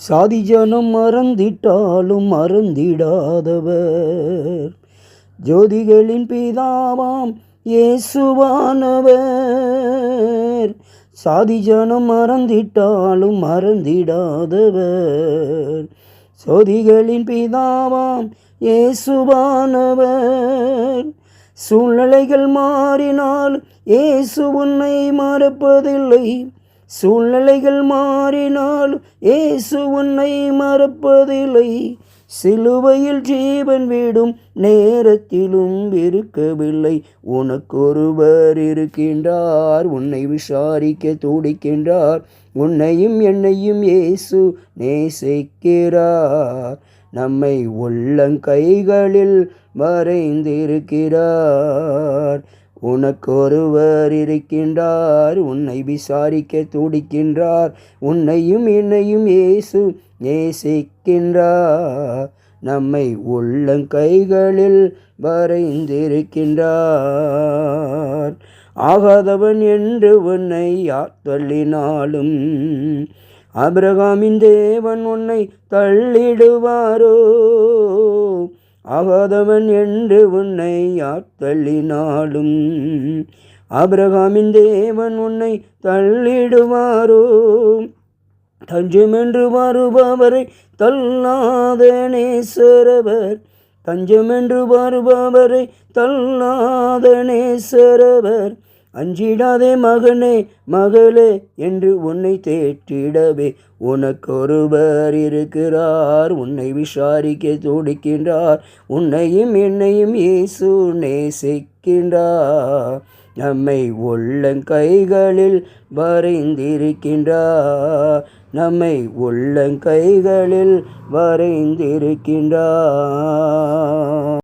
சாதி ஜனம் மறந்திட்டாலும் மறந்திடாதவர். ஜோதிகளின் பிதாவாம் இயேசுவானவர். சாதி ஜனம் மறந்திட்டாலும் மறந்திடாதவர். சோதிகளின் பிதாவாம் இயேசுவானவர். சூழ்நிலைகள் மாறினால் இயேசு உன்னை மறப்பதில்லை. சூழ்நிலைகள் மாறினால் ஏசு உன்னை மறப்பதில்லை. சிலுவையில் ஜீவன் விடும் நேரத்திலும் இருக்கவில்லை. உனக்கொருவர் இருக்கின்றார் உன்னை விசாரிக்க துடிக்கின்றார் உன்னையும் என்னையும் இயேசு நேசிக்கிறார். நம்மை உள்ளங்கைகளில் மறைந்திருக்கிறார். உனக்கொருவர் இருக்கின்றார் உன்னை விசாரிக்க துடிக்கின்றார் உன்னையும் என்னையும் ஏசு நேசிக்கின்றார். நம்மை உள்ளங்கைகளில் வரைந்திருக்கின்றார். ஆகாதவன் என்று உன்னை யார் தள்ளினாலும் அபிரகாமின் தேவன் உன்னை தள்ளிடுவாரோ? ஆகாதவன் என்று உன்னை யாத்தள்ளினாலும் அபிரகாமின் தேவன் உன்னை தள்ளிடுவாரோ? தஞ்சமென்று வருபவரை தள்ளாத நேசரவர். தஞ்சமென்று வருபவரை தள்ளாத நேசரவர். அஞ்சிடாதே மகனே மகளே என்று உன்னை தேற்றிடவே. உனக்கொருவர் இருக்கிறார் உன்னை விசாரிக்க துடிக்கின்றார் உன்னையும் என்னையும் இயேசு நேசிக்கின்றார். நம்மை உள்ளங்கைகளில் வரைந்திருக்கின்றார். நம்மை உள்ளங்கைகளில் வரைந்திருக்கின்றார்.